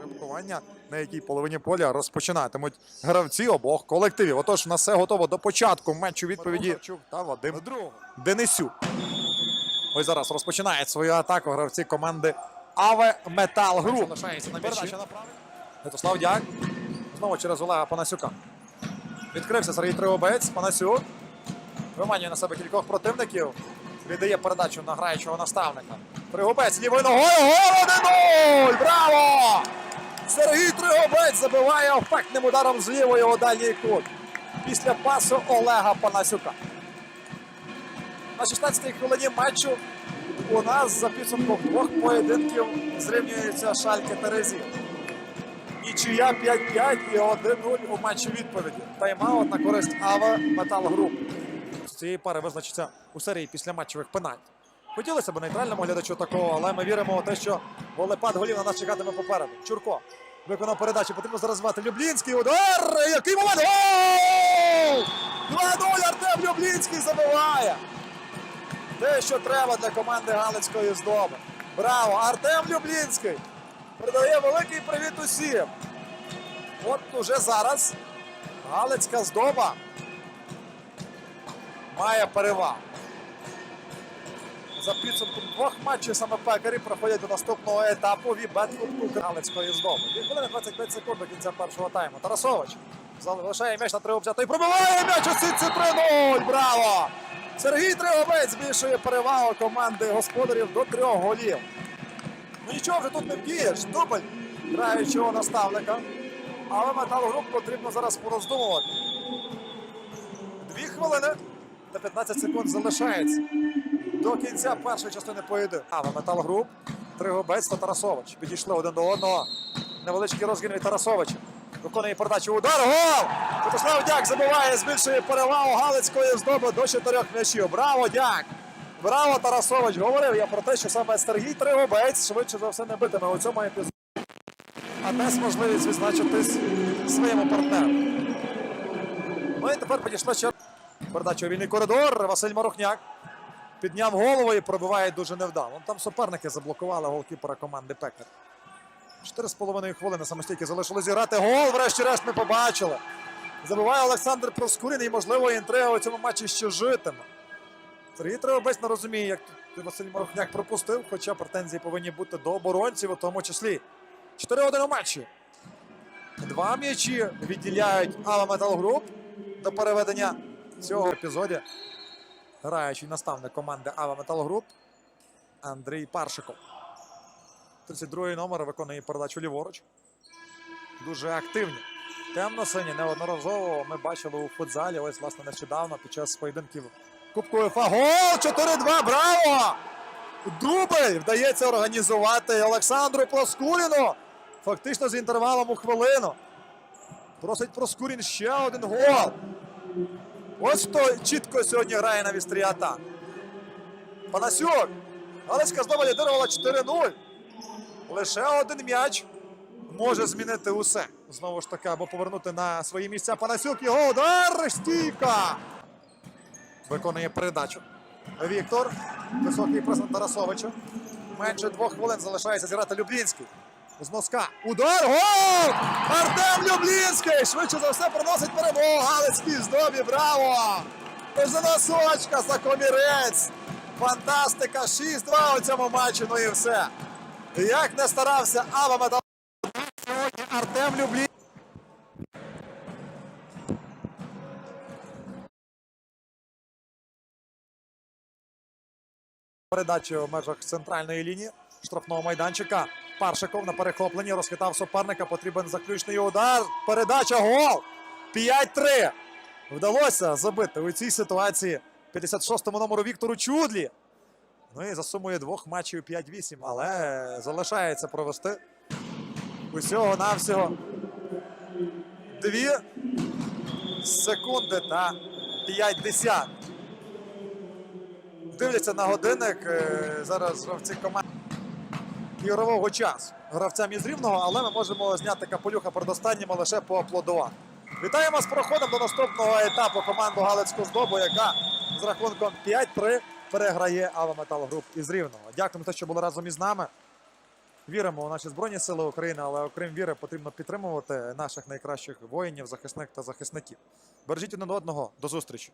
Рибкування, на якій половині поля розпочинатимуть гравці обох колективів. Отож, у нас все готово до початку матчу відповіді та Вадим Денисюк. Ось зараз розпочинають свою атаку гравці команди Аве Метал Груп. Залишається на м'ячі. Святослав Дяк. Знову через Олега Панасюка. Відкрився Сергій Тривобець. Панасюк. Виманює на себе кількох противників. Віддає передачу на граючого наставника. Тригубець лівою ногою. Гол 1-0! Браво! Сергій Тригубець забиває ефектним ударом з лівої у дальній кут. Після пасу Олега Панасюка. На 16-й хвилині матчу у нас за підсумком двох поєдинків зрівнюється Шальке Терезі. Нічия 5-5 і 1-0 у матчі відповіді. Тайм-аут на користь Ава Метал Груп. З цієї пари визначиться у серії після матчевих пенальт. Хотілося б нейтральному глядачу такого, але ми віримо у те, що волепад голів на нас чекатиме попереду. Чурко виконав передачу. Потрібно зараз звати Люблінський. Удар! Який момент! Гол! 2-0 Артем Люблінський забиває. Те, що треба для команди Галицької здоби. Браво! Артем Люблінський передає великий привіт усім. От уже зараз Галицька здоба має перевагу. За підсумком двох матчів саме пекарі проходять до наступного етапу Вібет Кубку Галицької здоби. 2 хвилини 25 секунд до кінця першого тайму. Тарасович залишає м'яч на три обзято і пробиває м'яч у сітці 3-0. Браво! Сергій Тригобець збільшує перевагу команди господарів до трьох голів. Ну нічого вже тут не вдієш. Дубль граючого наставника. Але металогруп потрібно зараз пороздумувати. Дві хвилини та 15 секунд залишається. До кінця першої частини поєдинку. Ава Металгруп, Тригобець та Тарасович. Підійшли один до одного. Невеличкий розгін від Тарасовича. Виконує передачу. Удар. Гол! Святослав Дяк забиває, збільшує перевагу Галицької здоби до чотирьох м'ячів. Браво, Дяк! Браво, Тарасович! Говорив я про те, що саме Сергій Тригобець швидше за все не битиме у цьому епізоді. А дасть можливість відзначитись своєму партнеру. Ну і тепер підійшла ще передача у вільний коридор. Василь Марухняк підняв голову і пробиває дуже невдало. Там суперники заблокували голкіпера команди Пекар. Чотири з половиною хвилини самостійки залишилось зіграти. Гол, врешті-решт, ми побачили. Забиває Олександр Проскурін і, можливо, інтрига у цьому матчі ще житиме. Сергій Тревобець не розуміє, як Василь Марухняк пропустив, хоча претензії повинні бути до оборонців, у тому числі. 4-1 у матчі. Два м'ячі відділяють Ава Метал Груп до переведення цього епізоді. Граючий наставник команди Ава Метал Груп Андрій Паршиков. 32-й номер виконує передачу ліворуч. Дуже активні. Темно-сині неодноразово ми бачили у футзалі. Ось, власне, нещодавно під час поєдинків Кубку УЄФА. Гол! 4-2! Браво! Дубль вдається організувати Олександру Проскуріну. Фактично з інтервалом у хвилину. Просить Проскурін ще один гол. Ось хто чітко сьогодні грає на вістрі атак. Панасюк. Галицька знову лідирувала 4-0. Лише один м'яч може змінити усе. Знову ж таки, або повернути на свої місця Панасюк. Його удар! Стійка! Виконує передачу. Віктор. Високий пресинг Тарасовича. Менше двох хвилин залишається зіграти Люблінський. З носка. Удар! Гол! Артем Люблінський! Швидше за все приносить перемогу. Галицькій здобі. Браво! Тож за носочка, за комірець. Фантастика! 6-2 у цьому матчі. Ну і все. Як не старався Ава Метал. Сьогодні Артем Люблінський. Передачі в межах центральної лінії штрафного майданчика. Паршиков на перехопленні розхитав суперника. Потрібен заключний удар. Передача гол. 5-3. Вдалося забити у цій ситуації 56-му номеру Віктору Чудлі. Ну і за сумою двох матчів 5-8. Але залишається провести усього навсього дві секунди та 5 десят. Дивляться на годинник. е, Зараз гравці команди ігрового часу. Гравцям із рівного, але ми можемо зняти капелюха перед останніми лише поаплодувати. Вітаємо з проходом до наступного етапу команду Галицьку здобу, яка з рахунком 5-3 переграє Аваметал Груп із Рівного. Дякуємо те, що були разом із нами. Віримо у наші Збройні Сили України, але окрім віри, потрібно підтримувати наших найкращих воїнів, захисник та захисників. Бережіть один одного. До зустрічі!